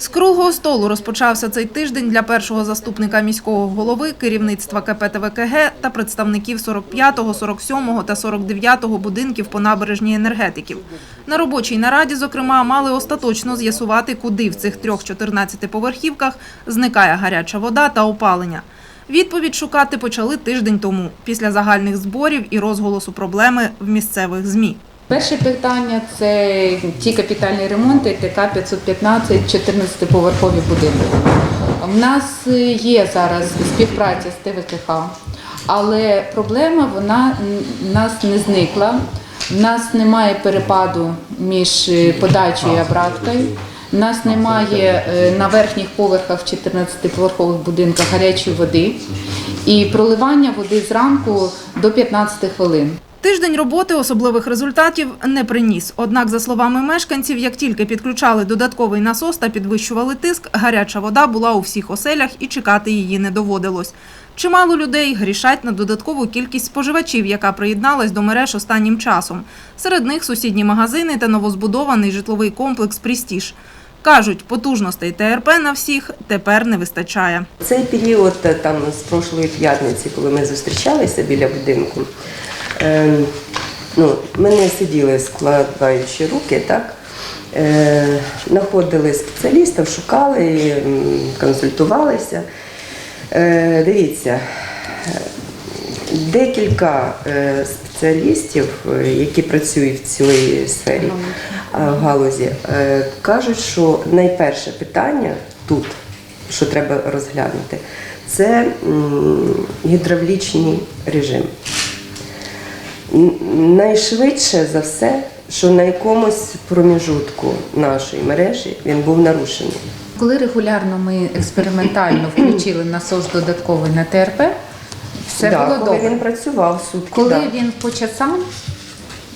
З круглого столу розпочався цей тиждень для першого заступника міського голови, керівництва КП ТВКГ та представників 45-го, 47-го та 49-го будинків по набережній енергетиків. На робочій нараді, зокрема, мали остаточно з'ясувати, куди в цих трьох 14-поверхівках зникає гаряча вода та опалення. Відповідь шукати почали тиждень тому, після загальних зборів і розголосу проблеми в місцевих ЗМІ. Перше питання це ті капітальні ремонти ТК 515 14-поверхові будинки. У нас є зараз співпраця з ТВКХ, але проблема вона нас не зникла. У нас немає перепаду між подачею і обраткою. У нас немає е, на верхніх поверхах в 14-поверхових будинках гарячої води і проливання води зранку до 15 хвилин. Тиждень роботи особливих результатів не приніс. Однак, за словами мешканців, як тільки підключали додатковий насос та підвищували тиск, гаряча вода була у всіх оселях і чекати її не доводилось. Чимало людей грішать на додаткову кількість споживачів, яка приєдналась до мереж останнім часом. Серед них сусідні магазини та новозбудований житловий комплекс «Престіж». Кажуть, потужностей ТРП на всіх тепер не вистачає. Цей період е, там з прошлої п'ятниці, коли ми зустрічалися біля будинку, е, ну, ми не сиділи складаючи руки, так? Е, знаходили спеціалістів, шукали, консультувалися. Е, дивіться, декілька е, спеціалістів, е, які працюють в цій сфері е, в галузі, кажуть, що найперше питання тут, що треба розглянути, це гідравлічний режим. Найшвидше за все, що на якомусь проміжутку нашої мережі він був нарушений. Коли регулярно ми експериментально включили насос додатковий на ТРП, все Да, було коли добре. він працював сутки. Коли да. він по часам,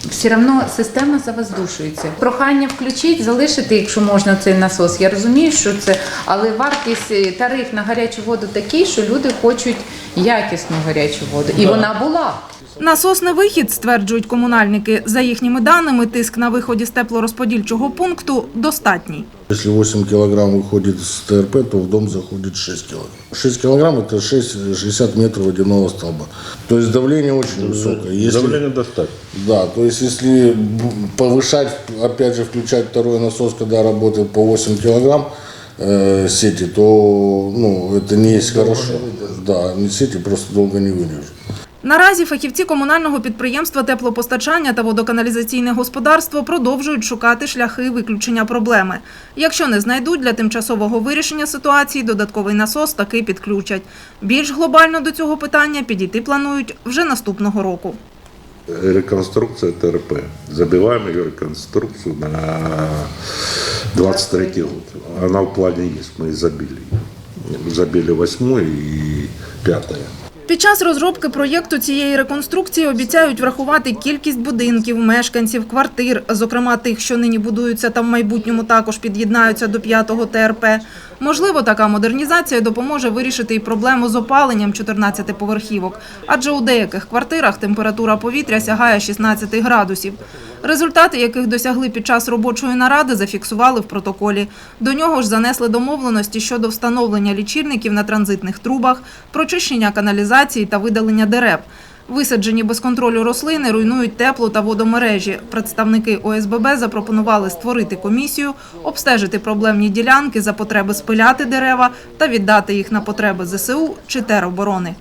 все одно система завоздушується. Прохання включити, залишити, якщо можна, цей насос. Я розумію, що це, але вартість е, тариф на гарячу воду такий, що люди хочуть якісну гарячу воду. І вона була. Насосний вихід, стверджують комунальники. За їхніми даними, тиск на виході з теплорозподільчого пункту достатній. Если 8 килограмм выходит с ТРП, то в дом заходит 6 килограмм. 6 килограмм это 6, 60 метров водяного столба. То есть давление очень высокое. Если, Давление достаточно. Да, то есть если повышать, опять же включать второй насос, когда работает по 8 килограмм э, сети, то ну, это не есть хорошо. Да, не сети просто долго не выдержат. Наразі фахівці комунального підприємства теплопостачання та водоканалізаційне господарство продовжують шукати шляхи виключення проблеми. Якщо не знайдуть для тимчасового вирішення ситуації, додатковий насос таки підключать. Більш глобально до цього питання підійти планують вже наступного року. Реконструкция ТРП. Забиваем ее реконструкцию на 23 год. Она в плане есть, мы забили. Забили восьмой и пятое. Під час розробки проєкту цієї реконструкції обіцяють врахувати кількість будинків, мешканців, квартир, зокрема тих, що нині будуються та в майбутньому також під'єднаються до п'ятого ТРП. Можливо, така модернізація допоможе вирішити і проблему з опаленням 14-поверхівок, адже у деяких квартирах температура повітря сягає 16 градусів. Результати, яких досягли під час робочої наради, зафіксували в протоколі. До нього ж занесли домовленості щодо встановлення лічильників на транзитних трубах, прочищення каналізації та видалення дерев. Висаджені без контролю рослини руйнують тепло та водомережі. Представники ОСББ запропонували створити комісію, обстежити проблемні ділянки за потреби спиляти дерева та віддати їх на потреби ЗСУ чи тероборони.